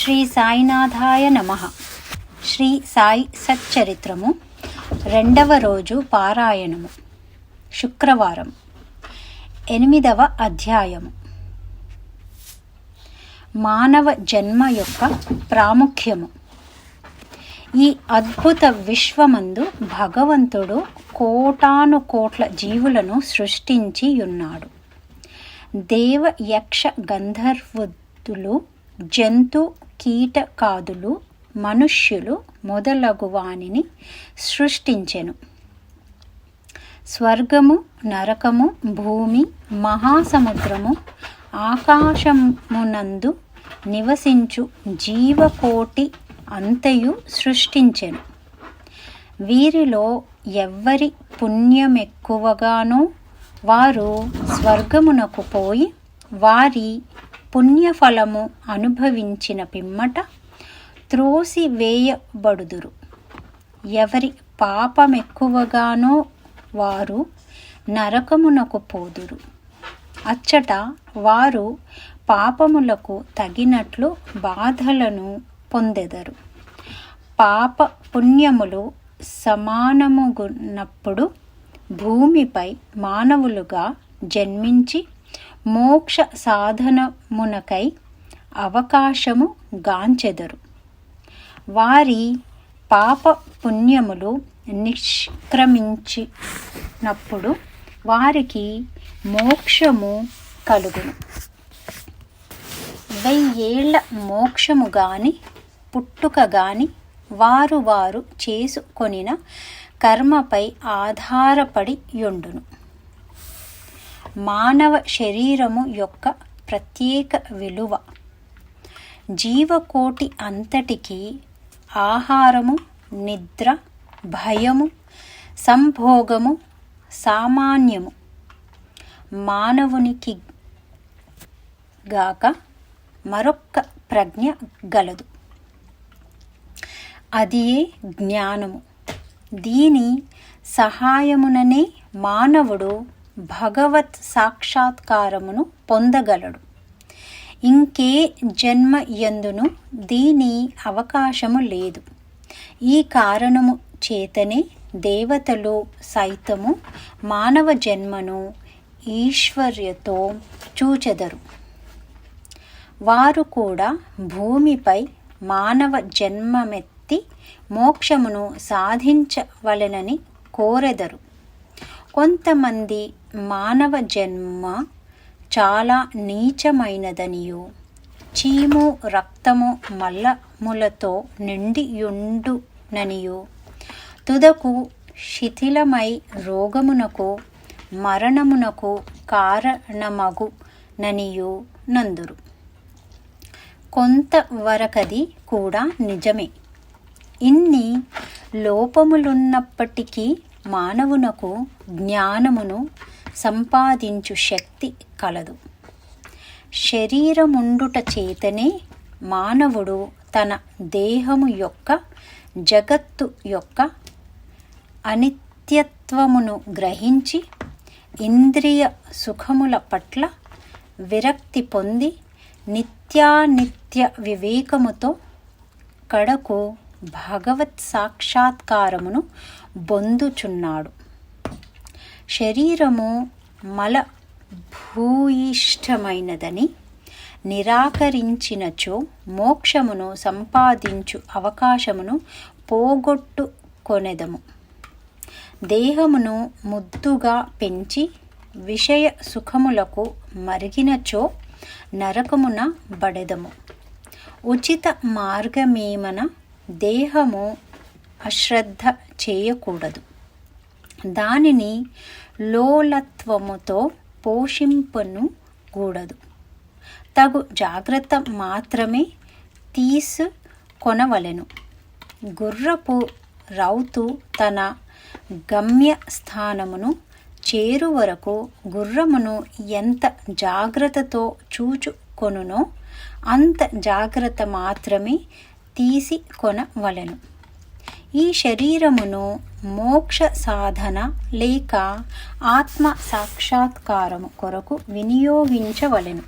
శ్రీ సాయినాథాయ నమ. శ్రీ సాయి సచ్చరిత్రము రెండవ రోజు పారాయణము. శుక్రవారం. ఎనిమిదవ అధ్యాయము. మానవ జన్మ యొక్క ప్రాముఖ్యము. ఈ అద్భుత విశ్వమందు భగవంతుడు కోటాను కోట్ల జీవులను సృష్టించి ఉన్నాడు. దేవ యక్ష గంధర్వులు జంతు కీటకాదులు మనుష్యులు మొదలగు వానిని సృష్టించెను. స్వర్గము నరకము భూమి మహాసముద్రము ఆకాశమునందు నివసించు జీవకోటి అంతయు సృష్టించెను. వీరిలో ఎవ్వరి పుణ్యమెక్కువగానో వారు స్వర్గమునకు పోయి వారి పుణ్యఫలము అనుభవించిన పిమ్మట త్రోసివేయబడుదురు ఎవరి పాపమెక్కువగానో వారు నరకమునకు పోదురు. అచ్చట వారు పాపములకు తగినట్లు బాధలను పొందెదరు. పాప పుణ్యములు సమానముగున్నప్పుడు భూమిపై మానవులుగా జన్మించి మోక్ష సాధనమునకై అవకాశము గాంచెదరు. వారి పాప పుణ్యములు నిష్క్రమించినప్పుడు వారికి మోక్షము కలుగును. వెయ్యేళ్ళ మోక్షము గాని పుట్టుక గాని వారు వారు చేసుకొనిన కర్మపై ఆధారపడి యుండును. మానవ శరీరము యొక్క ప్రత్యేక విలువ. జీవకోటి అంతటికి ఆహారము నిద్ర భయము సంభోగము సామాన్యము. మానవునికి గాక మరొక్క ప్రజ్ఞ గలదు. అదియే జ్ఞానము? దీని సహాయముననే మానవుడు భగవత్ సాక్షాత్కారమును పొందగలడు. ఇంకే జన్మ ఎందును దీని అవకాశము లేదు. ఈ కారణము చేతనే దేవతలు సైతము మానవ జన్మను ఈశ్వర్యతో చూచెదరు. వారు కూడా భూమిపై మానవ జన్మమెత్తి మోక్షమును సాధించవలెనని కోరెదరు. కొంతమంది మానవ జన్మ చాలా నీచమైనదనియు. చీము రక్తము మల్లములతో నిండియుండుననియు తుదకు శిథిలమై రోగమునకు మరణమునకు కారణమగుననియు నందురు. కొంతవరకది కూడా నిజమే. ఇన్ని లోపములున్నప్పటికీ మానవునకు జ్ఞానమును సంపాదించు శక్తి కలదు. శరీరముండుట చేతనే మానవుడు తన దేహము యొక్క జగత్తు యొక్క అనిత్యత్వమును గ్రహించి ఇంద్రియ సుఖముల పట్ల విరక్తి పొంది నిత్యానిత్య వివేకముతో కడకు భగవత్ సాక్షాత్కారమును బొందుచున్నాడు. శరీరము మల భూయిష్టమైనదని నిరాకరించినచో మోక్షమును సంపాదించు అవకాశమును పోగొట్టుకొనెదము. దేహమును ముద్దుగా పెంచి విషయ సుఖములకు మరిగినచో నరకమున బడెదము. ఉచిత మార్గమేమన దేహము అశ్రద్ధ చేయకూడదు. దానిని లోలత్వముతో పోషింపను కూడదు తగు జాగ్రత్త మాత్రమే తీసుకొనవలెను గుర్రపు రౌతు తన గమ్య స్థానమును చేరు వరకు గుర్రమును ఎంత జాగ్రత్తతో చూచుకొనునో అంత జాగ్రత్త మాత్రమే తీసి కొనవలెను. ఈ శరీరమును మోక్ష సాధన లేక ఆత్మ సాక్షాత్కారము కొరకు వినియోగించవలెను.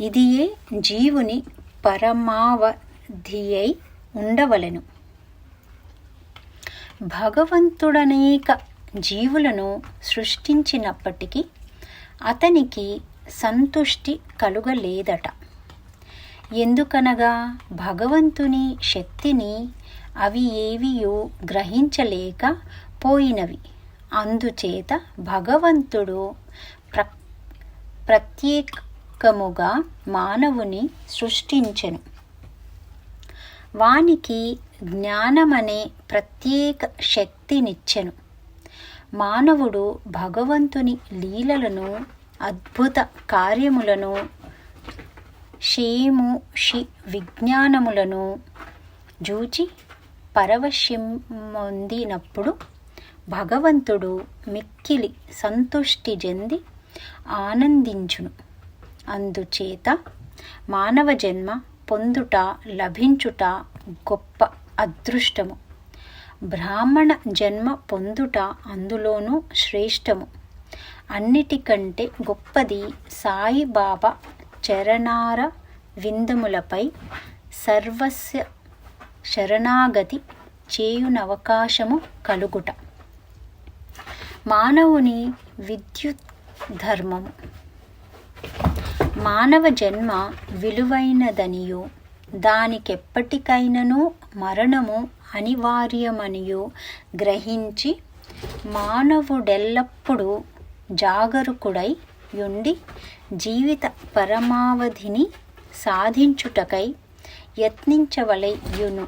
ఇదియే జీవుని పరమావధియై ఉండవలెను. భగవంతుడనేక జీవులను సృష్టించినప్పటికీ అతనికి సంతుష్టి కలుగలేదట. ఎందుకనగా భగవంతుని శక్తిని అవి ఏవియూ గ్రహించలేక పోయినవి. అందుచేత భగవంతుడు ప్ర ప్రత్యేకముగా మానవుని సృష్టించెను. వానికి జ్ఞానమనే ప్రత్యేక శక్తినిచ్చెను. మానవుడు భగవంతుని లీలలను అద్భుత కార్యములను షేము షి విజ్ఞానములను జూచి పరవశిమొందినప్పుడు భగవంతుడు మిక్కిలి సంతుష్టి చెంది ఆనందించును. అందుచేత మానవ జన్మ పొందుట లభించుట గొప్ప అదృష్టము. బ్రాహ్మణ జన్మ పొందుట అందులోనూ శ్రేష్టము. అన్నిటికంటే గొప్పది సాయిబాబా చరణార విందములపై సర్వస్య శరణాగతి చేయునవకాశము కలుగుట. మానవుని విద్యుత్ ధర్మము మానవ జన్మ విలువైనదనియో దానికెప్పటికైనను మరణము అనివార్యమనియో గ్రహించి మానవుడెల్లప్పుడూ జాగరుకుడై ఉండి జీవిత పరమావధిని సాధించుటకై యత్నించవలయును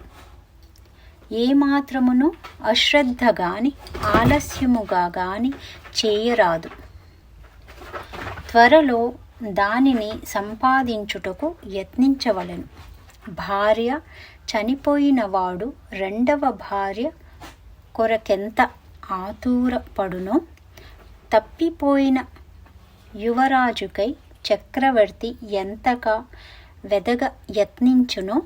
ఏమాత్రమును అశ్రద్ధ గాని ఆలస్యముగా గాని చేయరాదు. త్వరలో దానిని సంపాదించుటకు యత్నించవలెను. భార్య చనిపోయినవాడు రెండవ భార్య కొరకెంత ఆతూరపడునో తప్పిపోయిన యువరాజుకై చక్రవర్తి ఎంతగా వెదగ యత్నించునో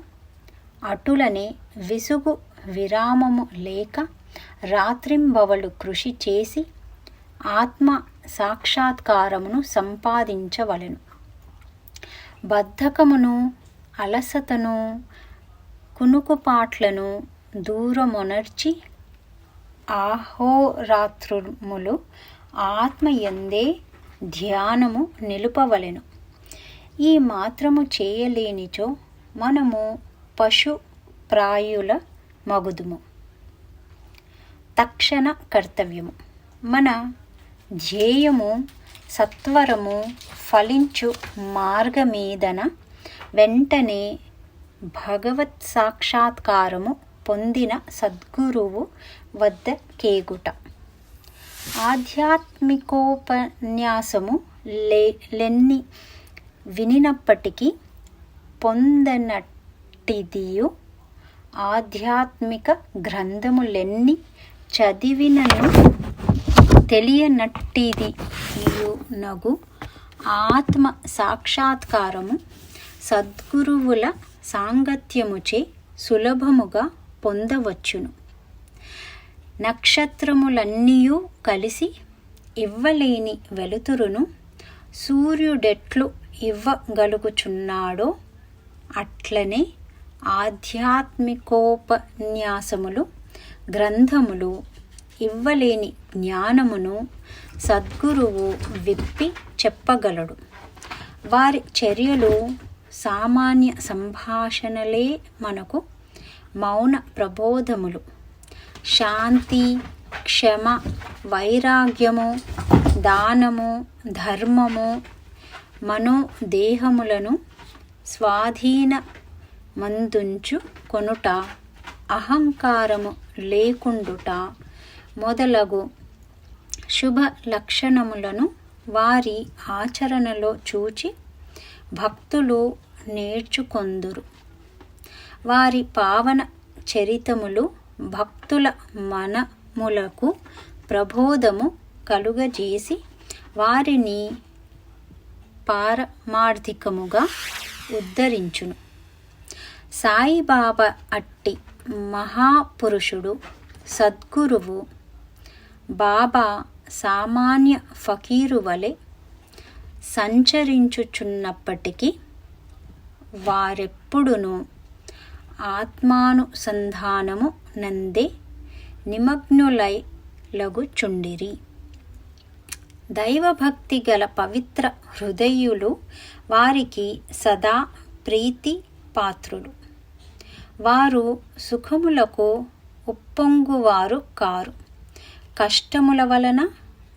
అటులనే విసుగు విరామము లేక రాత్రింబవలు కృషి చేసి ఆత్మ సాక్షాత్కారమును సంపాదించవలెను. బద్ధకమును అలసతను కునుకుపాట్లను దూరమొనర్చి ఆహోరాత్రములు ఆత్మయందే ధ్యానము నిలుపవలెను. ఈ మాత్రము చేయలేనిచో మనము పశు ప్రాయుల మగుదుము. తక్షణ కర్తవ్యము. మన ధ్యేయము సత్వరము ఫలించు మార్గమీదన వెంటనే భగవత్ సాక్షాత్కారము పొందిన సద్గురువు వద్ద కేగుట ఆధ్యాత్మికోపన్యాసము లే లెన్ని వినినప్పటికీ పొందనట్టిదియు ఆధ్యాత్మిక గ్రంథములెన్ని చదివినను తెలియనట్టిది. నగు ఆత్మ సాక్షాత్కారము సద్గురువుల సాంగత్యముచే సులభముగా పొందవచ్చును. నక్షత్రములన్నీయూ కలిసి ఇవ్వలేని వెలుతురును సూర్యుడెట్లు ఇవ్వగలుగుచున్నాడో అట్లనే ఆధ్యాత్మికోపన్యాసములు గ్రంథములు ఇవ్వలేని జ్ఞానమును సద్గురువు విప్పి చెప్పగలడు. వారి చర్యలు సామాన్య సంభాషణలే మనకు మౌన ప్రబోధములు. శాంతి క్షమ వైరాగ్యము దానము ధర్మము మనోదేహములను స్వాధీన మందుంచు కొనుట అహంకారము లేకుండుట మొదలగు శుభ లక్షణములను వారి ఆచరణలో చూచి భక్తులు నేర్చుకొందురు. వారి పావన చరితములు భక్తుల మనములకు ప్రబోధము కలుగజేసి వారిని పారమార్థికముగా ఉద్ధరించును. సాయిబాబా అట్టి మహాపురుషుడు సద్గురువు బాబా సామాన్య ఫకీరు వలె సంచరించుచున్నప్పటికీ వారెప్పుడును ఆత్మానుసంధానము నందే నిమగ్నులై లగుచుండిరి. దైవభక్తి గల పవిత్ర హృదయులు వారికి సదా ప్రీతి పాత్రులు వారు సుఖములకు ఉప్పొంగువారు కారు. కష్టముల వలన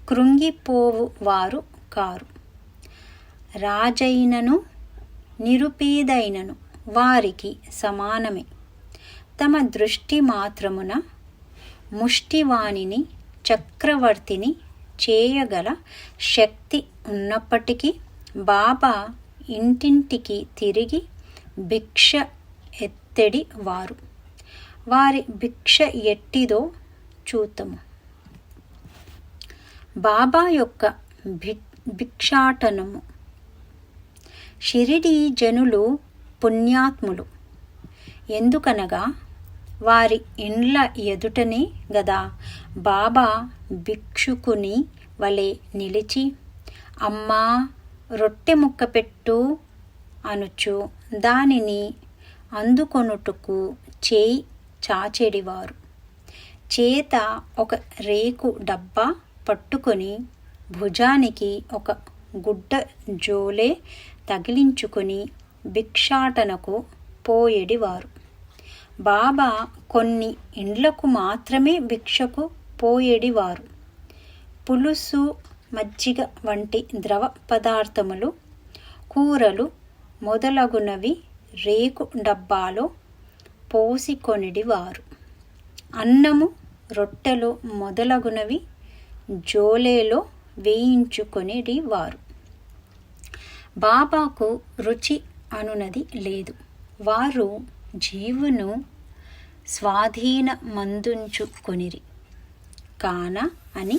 కృంగిపోవు వారు కారు. రాజైనను నిరుపేదైనను వారికి సమానమే. తమ దృష్టి మాత్రమున ముష్టివాణిని చక్రవర్తిని చేయగల శక్తి ఉన్నప్పటికీ బాబా ఇంటింటికి తిరిగి భిక్ష ఇత్తడి వారు. వారి భిక్ష ఎట్టిదో చూతము బాబా యొక్క భి భిక్షాటనము. షిరిడి జనులు పుణ్యాత్ములు. ఎందుకనగా వారి ఇండ్ల ఎదుటనే గదా బాబా భిక్షుకుని వలె నిలిచి అమ్మా రొట్టె ముక్క పెట్టు అనుచు దానిని అందుకొనుటకు చేయి చాచెడివారు. చేత ఒక రేకు డబ్బా పట్టుకొని భుజానికి ఒక గుడ్డ జోలే తగిలించుకొని భిక్షాటనకు పోయేడివారు. బాబా కొన్ని ఇండ్లకు మాత్రమే భిక్షకు పోయేడివారు. పులుసు మజ్జిగ వంటి ద్రవ పదార్థములు కూరలు మొదలగునవి రేకు డబ్బాలో పోసికొనిడివారు. అన్నము రొట్టెలు మొదలగునవి జోలేలో వేయించుకొనిడి వారు బాబాకు రుచి అనునది లేదు. వారు జీవును స్వాధీన మందుంచుకొనిరి కాన అని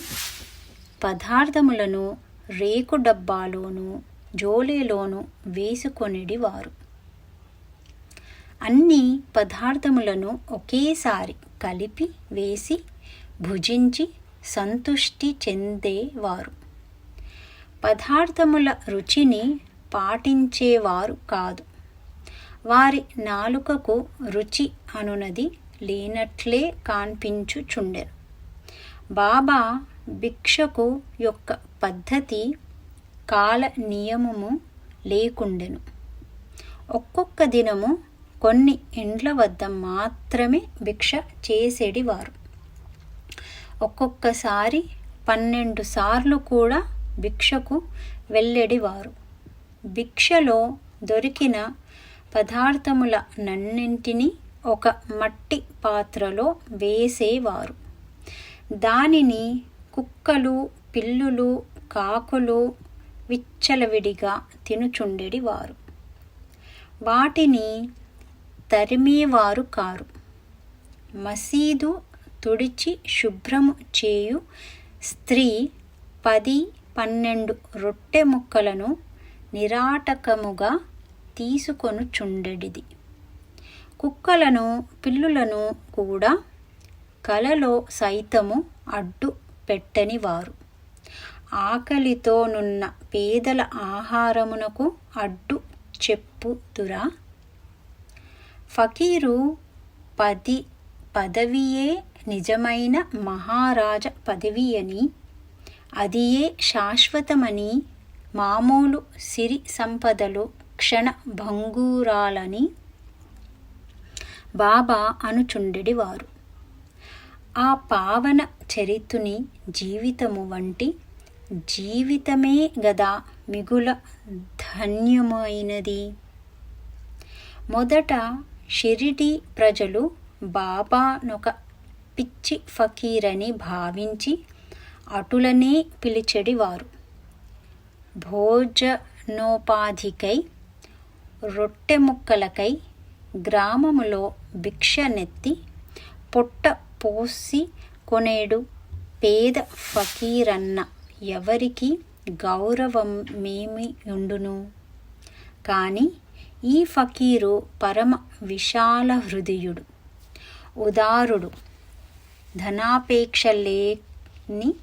పదార్థములను రేకు డబ్బాలోను జోలేలోను వేసుకొనిడి వారు అన్ని పదార్థములను ఒకేసారి కలిపి వేసి భుజించి సంతుష్టి చెందేవారు. పదార్థముల రుచిని పాటించేవారు కాదు. వారి నాలుకకు రుచి అనునది లేనట్లే కాన్పించుచుండెను. బాబా భిక్షకు యొక్క పద్ధతి కాల నియమము లేకుండెను. ఒక్కొక్క దినము కొన్ని ఇండ్ల వద్ద మాత్రమే భిక్ష చేసేడివారు. ఒక్కొక్కసారి పన్నెండు సార్లు కూడా భిక్షకు వెళ్ళేడివారు. భిక్షలో దొరికిన పదార్థముల నన్నింటినీ ఒక మట్టి పాత్రలో వేసేవారు. దానిని కుక్కలు పిల్లులు కాకులు విచ్చలవిడిగా తినుచుండెడివారు. వాటిని తరిమేవారు కారు. మసీదు తుడిచి శుభ్రము చేయు స్త్రీ పది పన్నెండు రొట్టె ముక్కలను నిరాటకముగా తీసుకొనుచుండెడిది. కుక్కలను పిల్లులను కూడా కలలో సైతము అడ్డు పెట్టని వారు ఆకలితోనున్న పేదల ఆహారమునకు అడ్డు చెప్పుదురా ఫకీరు పది పదవియే నిజమైన మహారాజ పదవి అని అదియే శాశ్వతమని మామూలు సిరి సంపదలు క్షణ భంగూరాలని బాబా అనుచుండెడివారు. ఆ పావన చరితుని జీవితము వంటి జీవితమే గదా మిగుల ధన్యమైనది. మొదట షిరిడి ప్రజలు బాబానొక పిచ్చి ఫకీరని భావించి అటులనే పిలిచెడివారు. భోజనోపాధికై రొట్టె ముక్కలకై గ్రామములో భిక్షనెత్తి పొట్ట పోసి కొనేడు పేద ఫకీరన్న ఎవరికి గౌరవమేమి ఉండును కానీ ఈ ఫకీరు పరమ విశాల హృదయుడు ఉదారుడు ధనాపేక్ష లేని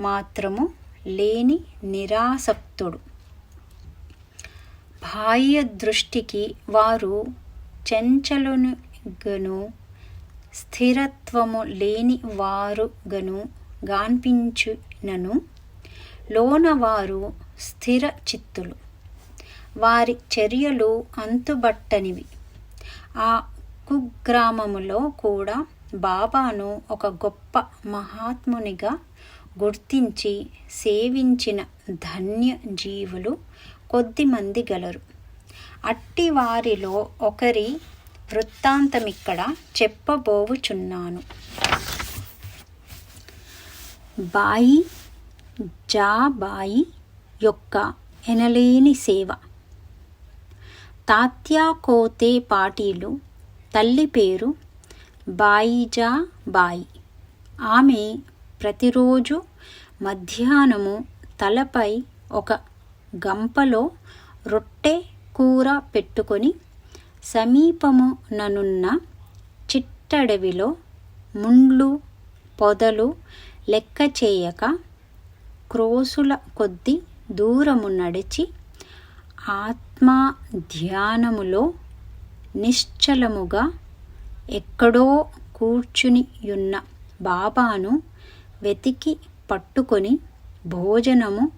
మాత్రము లేని నిరాసక్తుడు. బాహ్య దృష్టికి వారు చెంచలునుగను స్థిరత్వము లేని వారుగను గాన్పించునను. లోనవారు స్థిర చిత్తులు. వారి చర్యలు అంతుబట్టనివి. ఆ కుగ్రామములో కూడా బాబాను ఒక గొప్ప మహాత్మునిగా గుర్తించి సేవించిన ధన్య జీవులు కొద్దిమంది గలరు. అట్టి వారిలో ఒకరి వృత్తాంతమిక్కడ చెప్పబోవుచున్నాను. బాయి జాబాయి యొక్క ఎనలేని సేవ. తాత్యాకోతే పాటీలు. తల్లి పేరు బాయిజా బాయి. ఆమె ప్రతిరోజు మధ్యాహ్నము తలపై ఒక గంపలో రొట్టె కూర పెట్టుకొని సమీపముననున్న చిట్టడవిలో ముండ్లు పొదలు లెక్క చేయక క్రోసుల కొద్ది దూరము నడిచి ఆత్మా ధ్యానములో నిశ్చలముగా ఎక్కడో కూర్చునియున్న బాబాను వెతికి పట్టుకొని భోజనము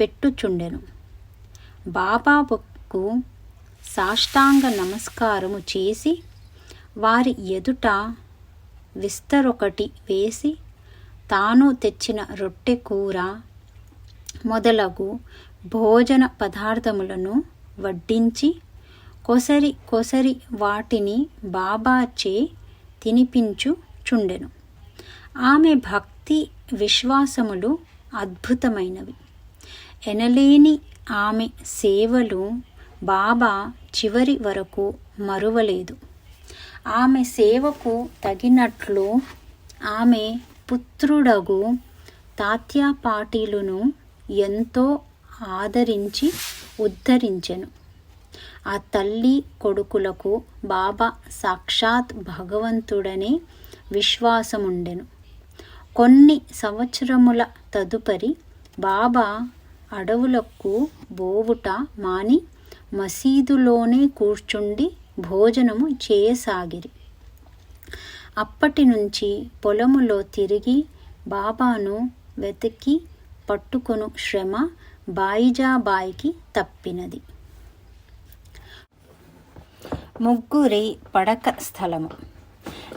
పెట్టుచుండెను. బాబాకు సాష్టాంగ నమస్కారము చేసి వారి ఎదుట విస్తరొకటి వేసి తాను తెచ్చిన రొట్టె కూర మొదలగు భోజన పదార్థములను వడ్డించి కొసరి కొసరి వాటిని బాబాచే తినిపించుచుండెను. ఆమె భక్తి విశ్వాసములు అద్భుతమైనవి. ఎనలేని ఆమె సేవలు బాబా చివరి వరకు మరువలేదు. ఆమె సేవకు తగినట్లు ఆమె పుత్రుడగు తాత్యా పాటీలును ఎంతో ఆదరించి ఉద్ధరించెను. ఆ తల్లి కొడుకులకు బాబా సాక్షాత్ భగవంతుడనే విశ్వాసముండెను. కొన్ని సంవత్సరముల తదుపరి బాబా అడవులకు బోవుట మాని మసీదులోనే కూర్చుండి భోజనము చేయసాగిరి. అప్పటి నుంచి పొలములో తిరిగి బాబాను వెతికి పట్టుకొను శ్రమ బాయిజాబాయికి తప్పినది. ముగ్గురి పడక స్థలము.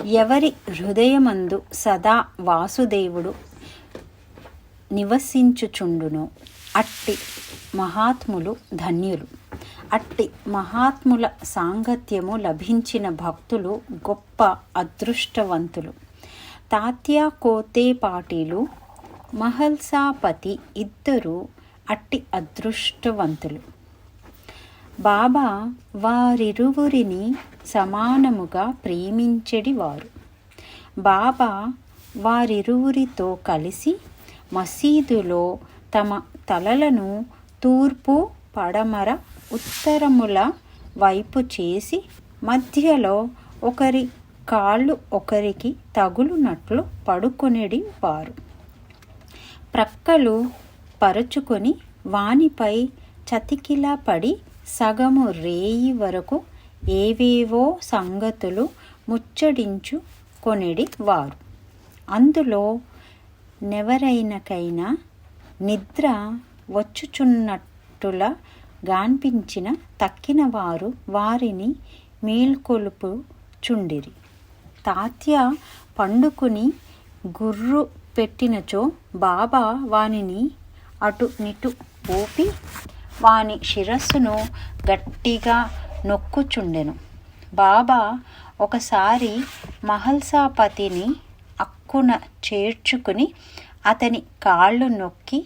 ఎవరి హృదయమందు సదా వాసుదేవుడు నివసించుచుండును అట్టి మహాత్ములు ధన్యులు. అట్టి మహాత్ముల సాంగత్యము లభించిన భక్తులు గొప్ప అదృష్టవంతులు. తాత్యా కోతే పాటీలు మహల్సాపతి ఇద్దరు అట్టి అదృష్టవంతులు. బాబా వారిరువురిని సమానముగా ప్రేమించెడివారు. బాబా వారిరువురితో కలిసి మసీదులో తమ తలలను తూర్పు పడమర ఉత్తరముల వైపు చేసి మధ్యలో ఒకరి కాళ్ళు ఒకరికి తగులునట్లు పడుకొనిడి వారు ప్రక్కలు పరచుకొని వానిపై చతికిలా పడి సగము రేయి వరకు ఏవేవో సంగతులు ముచ్చడించు కొనిడి వారు. అందులో నెవరైనకైనా నిద్ర వచ్చుచున్నట్టుల గాన్పించిన తక్కిన వారు వారిని మేల్కొలుపు చుండిరి తాత్య పండుకుని గుర్రు పెట్టినచో బాబా వానిని అటు నిటు ఊపి వాని శిరస్సును గట్టిగా నొక్కుచుండెను. బాబా ఒకసారి మహల్సాపతిని అక్కున చేర్చుకుని అతని కాళ్ళు నొక్కి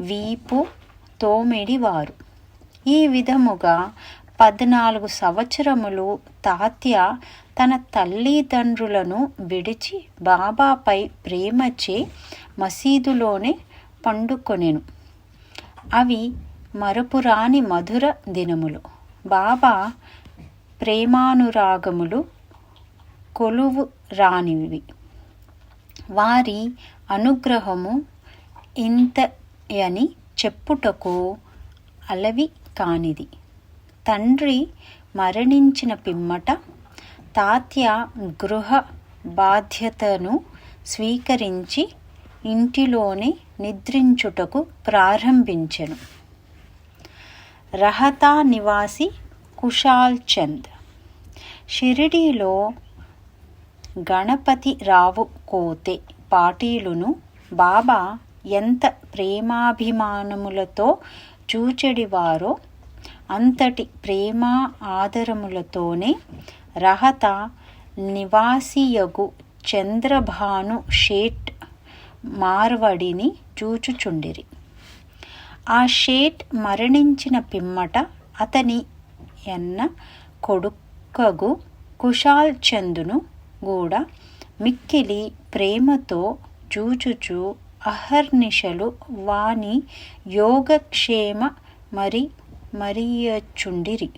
వీపు తోమిడివారు. ఈ విధముగా పద్నాలుగు సంవత్సరములు తాత్య తన తల్లిదండ్రులను విడిచి బాబాపై ప్రేమచే మసీదులోనే పండుకొనెను. అవి మరపురాని మధుర దినములు. బాబా ప్రేమానురాగములు కొలువు రానివి. వారి అనుగ్రహము ఇంత అని చెప్పుటకు అలవి కానిది. తండ్రి మరణించిన పిమ్మట తాత్య గృహ బాధ్యతను స్వీకరించి ఇంటిలోనే నిద్రించుటకు ప్రారంభించెను. రహతా నివాసి కుషాల్ చంద్. షిరిడీలో గణపతి రావు కోతే పాటీలును బాబా ఎంత ప్రేమాభిమానములతో చూచెడివారో అంతటి ప్రేమ ఆదరములతోనే రహత నివాసియగు చంద్రభాను షేట్ మార్వడిని చూచుచుండిరి. ఆ షేట్ మరణించిన పిమ్మట అతని ఎన్న కొడుకగు కుషాల్ చందును కూడా మిక్కిలి ప్రేమతో చూచుచు అహర్నిశలు వాని యోగక్షేమ మరి మరియచుండిరి.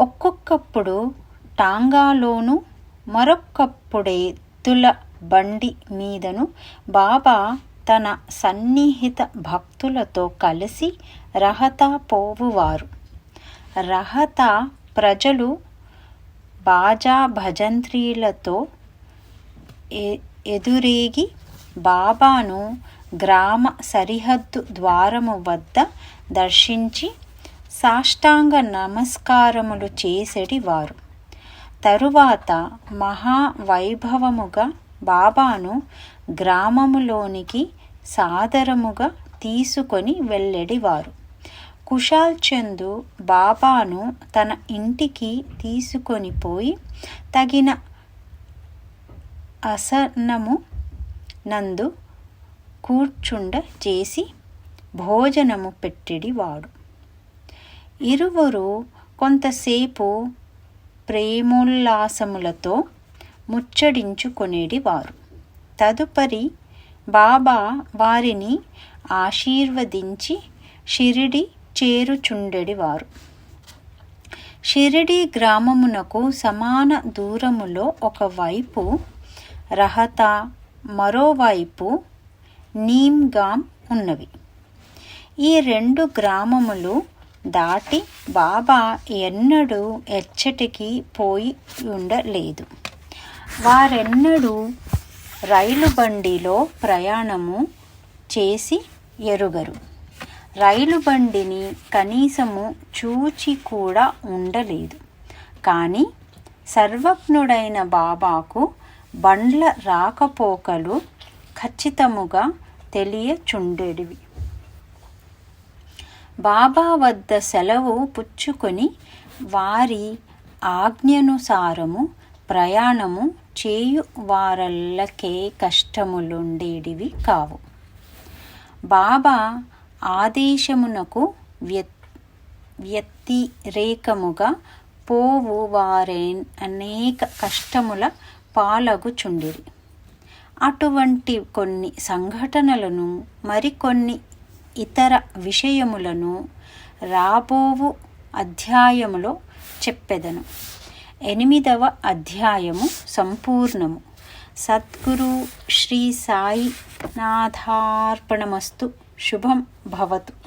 ఒక్కొక్కప్పుడు టాంగాలోను మరొక్కప్పుడెత్తుల బండి మీదను బాబా తన సన్నిహిత భక్తులతో కలిసి రహతా పోవువారు. రహతా ప్రజలు బాజా భజంత్రీలతో ఎదురేగి బాబాను గ్రామ సరిహద్దు ద్వారము వద్ద దర్శించి సాష్టాంగ నమస్కారములు చేసెడివారు. తరువాత మహావైభవముగా బాబాను గ్రామములోనికి సాదరముగా తీసుకొని వెళ్ళెడివారు కుషాల్ చందు బాబాను తన ఇంటికి తీసుకొని పోయి తగిన అసనము నందు కూర్చుండ చేసి భోజనము పెట్టిడివాడు. ఇరువురు కొంతసేపు ప్రేమోల్లాసములతో ముచ్చడించుకొనేడివారు. తదుపరి బాబా వారిని ఆశీర్వదించి షిరిడి చేరుచుండెడివారు. షిరిడి గ్రామమునకు సమాన దూరములో ఒకవైపు రహత మరోవైపు నీమ్గామ్ ఉన్నవి. ఈ రెండు గ్రామములు దాటి బాబా ఎన్నడూ ఎచ్చటికి పోయి ఉండలేదు. వారెన్నడూ రైలు బండిలో ప్రయాణము చేసి ఎరుగరు. రైలు బండిని కనీసము చూచి కూడా ఉండలేదు. కానీ సర్వజ్ఞుడైన బాబాకు బండ్ల రాకపోకలు ఖచ్చితముగా తెలియచుండేవి బాబా వద్ద సెలవు పుచ్చుకొని వారి ఆజ్ఞనుసారము ప్రయాణము చేయు వారల్లకే కష్టములుండేటివి కావు. బాబా ఆదేశమునకు వ్య వ్యతిరేకముగా పోవు వారే అనేక కష్టముల పాలగుచుండిరి. అటువంటి కొన్ని సంఘటనలను మరికొన్ని ఇతర విషయములను రాబోవు అధ్యాయములో చెప్పెదను. ఎనిమిదవ అధ్యాయము సంపూర్ణము. సద్గురు శ్రీ సాయి నాథార్పణమస్తు శుభం భవతు.